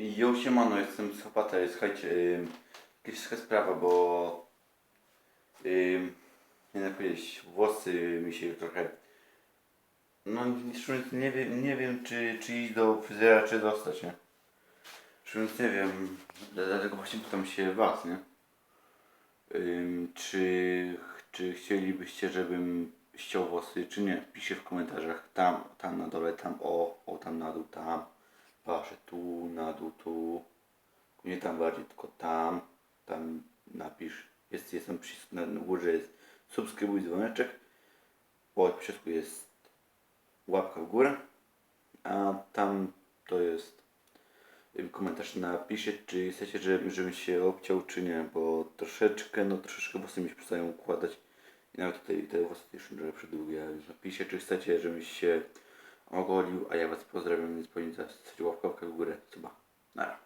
Jo, siemano, jestem Zapata. Słuchajcie, yy, jakaś taka sprawa, bo yy, nie wiem powiedzieć, włosy mi się trochę no nie wiem, nie wiem czy, czy iść do fryzjera, czy zostać, nie? Szczerze nie wiem, dlatego właśnie pytam się was, nie? Ym, czy, czy chcielibyście, żebym ściął włosy, czy nie? Piszcie w komentarzach, tam, tam na dole, tam, o, o, tam na dół, tam, patrzę tu, na dół, tu, nie tam bardziej, tylko tam, tam napisz, jest, jestem przycisk na górze, jest subskrybuj dzwoneczek, po przycisku jest łapka w górę, a tam to jest komentarz napiszcie, czy chcecie, żebym, żebym się obciął, czy nie, bo troszeczkę, no troszeczkę włosy mi się przestają układać. I nawet tutaj te włosy już trochę przydługie, więc napiszcie, czy chcecie, żebym się ogolił, a ja Was pozdrawiam, nie zapomnijcie zostawić łapkę w górę, suba. Nara.